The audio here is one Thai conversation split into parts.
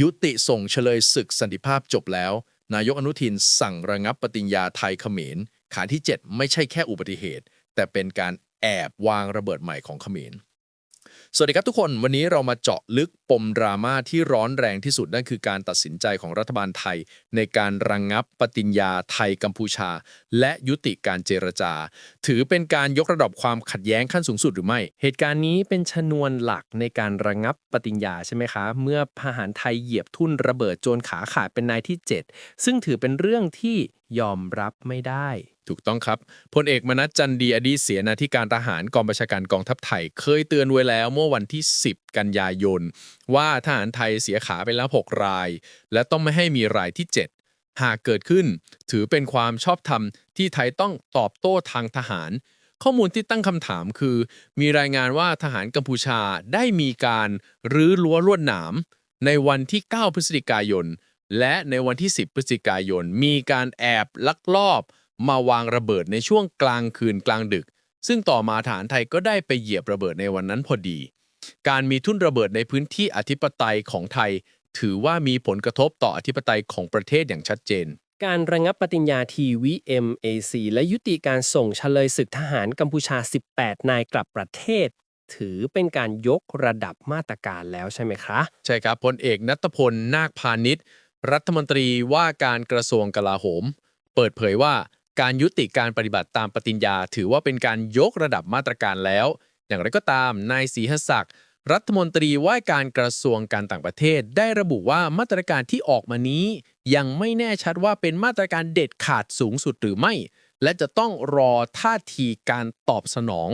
ยุติส่งเฉลยศึกสันติภาพจบแล้ว นายกอนุทินสั่งระงับปฏิญญาไทยเขมรขาที่ 7 ไม่ใช่แค่อุบัติเหตุ แต่เป็นการแอบวางระเบิดใหม่ของเขมร สวัสดีครับทุกคนวันนี้เรามาเจาะลึกปมดราม่าที่ร้อนแรงที่สุดนั่นคือการตัดสินใจของรัฐบาลไทย ในการระงงับปฏิญญาไทยกัมพูชา และยุติการเจรจา ถือเป็นการยกระดับความขัดแย้งขั้นสูงสุดหรือไม่ เหตุการณ์นี้เป็นชนวนหลักในการระงับปฏิญญาใช่ไหมคะ เมื่อทหารไทยเหยียบทุ่นระเบิดโจนขาขาดเป็นนายที่ 7 ซึ่งถือเป็นเรื่องที่ยอมรับไม่ได้ ถูกต้องครับพลเอกมนัสจันดีอดีตเสียนาธิการทหารกองบัญชาการกองทัพไทย เคยเตือนไว้แล้วเมื่อวันที่ 10 กันยายน ว่าทหารไทยเสียขาไปแล้ว 6 ราย และต้องไม่ให้มีรายที่ 7 หากเกิดขึ้น ถือเป็นความชอบธรรมที่ไทยต้องตอบโต้ทางทหาร ข้อมูลที่ตั้งคำถามคือ มีรายงานว่าทหารกัมพูชาได้มีการรื้อรั้วลวดหนามในวันที่ 9 พฤศจิกายน และในวันที่ 10 พฤศจิกายน มีการแอบลักลอบ มาวางระเบิดในช่วงกลางคืนกลางดึก ซึ่งต่อมาฐานไทยก็ได้ไปเหยียบระเบิดในวันนั้นพอดี การมีทุ่นระเบิดในพื้นที่อธิปไตยของไทย ถือว่ามีผลกระทบต่ออธิปไตยของประเทศอย่างชัดเจน การระงับปฏิญญาทีวี MAC และยุติการส่งเฉลยศึกทหารกัมพูชา 18 นายกลับประเทศ ถือเป็นการยกระดับมาตรการแล้วใช่ไหมคะใช่ครับพลเอกนัตพลนาคพาณิชย์รัฐมนตรีว่าการกระทรวงกลาโหม เปิดเผยว่า การยุติการปฏิบัติตามปฏิญญา ถือว่าเป็นการยกระดับมาตรการแล้ว อย่างไรก็ตามนายศรีหศักดิ์รัฐมนตรีว่าการกระทรวงการต่างประเทศ ได้ระบุว่ามาตรการที่ออกมานี้ ยังไม่แน่ชัดว่าเป็นมาตรการเด็ดขาดสูงสุดหรือไม่ และจะต้องรอท่าทีการตอบสนอง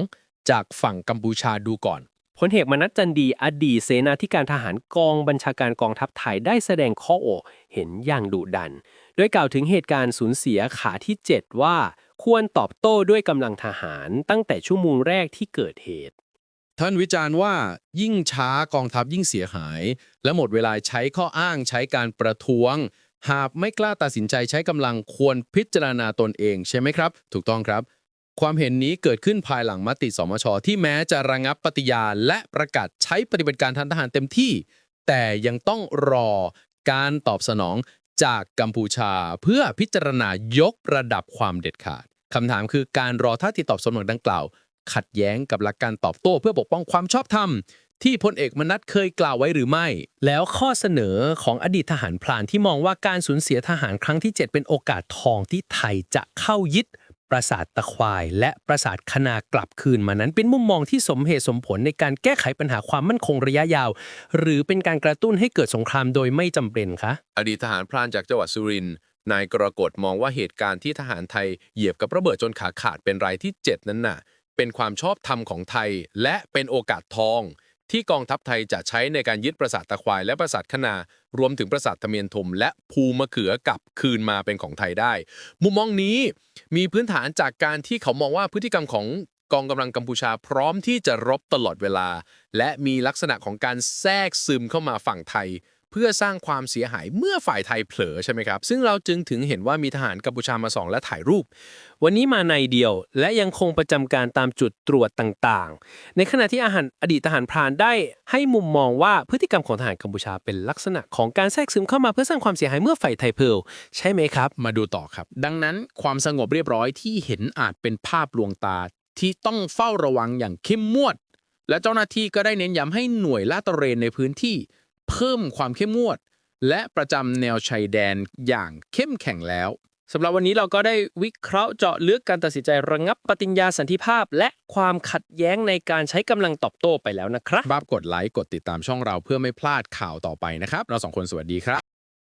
จากฝั่งกัมพูชาดูก่อน พลเอกมนัสจันดีอดีตเสนาธิการทหารกองบัญชาการกองทัพไทยได้แสดงข้อโอเห็นอย่างดุดัน โดยกล่าวถึงเหตุการณ์สูญเสียขาที่ 7 ว่าควรตอบโต้ด้วยกำลังทหารตั้งแต่ชั่วโมงแรกที่เกิดเหตุ ท่านวิจารณ์ว่ายิ่งช้ากองทัพยิ่งเสียหาย และหมดเวลาใช้ข้ออ้างใช้การประท้วง หากไม่กล้าตัดสินใจใช้กำลังควรพิจารณาตนเองใช่ไหมครับ ถูกต้องครับ ความเห็นนี้เกิดขึ้นภายหลังมติสมช ที่แม้จะระงับปฏิญาณและประกาศใช้ปฏิบัติการทางทหารเต็มที่ แต่ยังต้องรอการตอบสนองจากกัมพูชาเพื่อพิจารณายกระดับความเด็ดขาดคำถามคือการรอท่าทีตอบสนองดังกล่าว ขัดแย้งกับหลักการตอบโต้เพื่อปกป้องความชอบธรรม ที่พลเอกมนัสเคยกล่าวไว้หรือไม่ แล้วข้อเสนอของอดีตทหารพลานที่มองว่าการสูญเสียทหารครั้งที่ 7 เป็นโอกาสทองที่ไทยจะเข้ายึด ปราสาทตะควาย และปราสาทคณากลับคืนมานั้น เป็นมุมมองที่สมเหตุสมผลในการแก้ไขปัญหาความมั่นคงระยะยาว หรือเป็นการกระตุ้นให้เกิดสงครามโดยไม่จำเป็นคะอดีตทหารพรานจากจังหวัดสุรินทร์นายกรกฎมองว่าเหตุการณ์ที่ทหารไทยเหยียบกับระเบิดจนขาขาดเป็นรายที่ 7 นั้นน่ะ เป็นความชอบธรรมของไทย และเป็นโอกาสทอง ที่กองทัพไทยจะใช้ในการยึดปราสาทตะควายและปราสาทคนารวมถึงปราสาททะเมียนทม และภูมะเขือกลับคืนมาเป็นของไทยได้ มุมมองนี้มีพื้นฐานจากการที่เขามองว่าพฤติกรรมของกองกำลังกัมพูชาพร้อมที่จะรบตลอดเวลา และมีลักษณะของการแทรกซึมเข้ามาฝั่งไทย เพื่อสร้างความเสียหายเมื่อฝ่ายไทยเผลอใช่ไหมครับ ซึ่งเราจึงถึงเห็นว่ามีทหารกัมพูชามาส่องและถ่ายรูป วันนี้มาในเดียวและยังคงประจำการตามจุดตรวจต่างๆ ในขณะที่อาหารอดีตทหารพรานได้ให้มุมมองว่าพฤติกรรมของทหารกัมพูชาเป็นลักษณะของการแทรกซึมเข้ามาเพื่อสร้างความเสียหายเมื่อฝ่ายไทยเพลใช่ไหมครับ มาดูต่อครับ ดังนั้นความสงบเรียบร้อยที่เห็นอาจเป็นภาพลวงตาที่ต้องเฝ้าระวังอย่างเข้มงวดและเจ้าหน้าที่ก็ได้เน้นย้ำให้หน่วยลาดตระเวนในพื้นที่ เพิ่มความเข้มงวด และประจำแนวชายแดนอย่างเข้มแข็งแล้วสำหรับวันนี้เราก็ได้วิเคราะห์เจาะลึกการตัดสินใจระงับปฏิญญาสันติภาพ และความขัดแย้งในการใช้กำลังตอบโต้ไปแล้วนะครับ บ้าบกดไลค์กดติดตามช่องเราเพื่อไม่พลาดข่าวต่อไปนะครับ เราสองคนสวัสดีครับ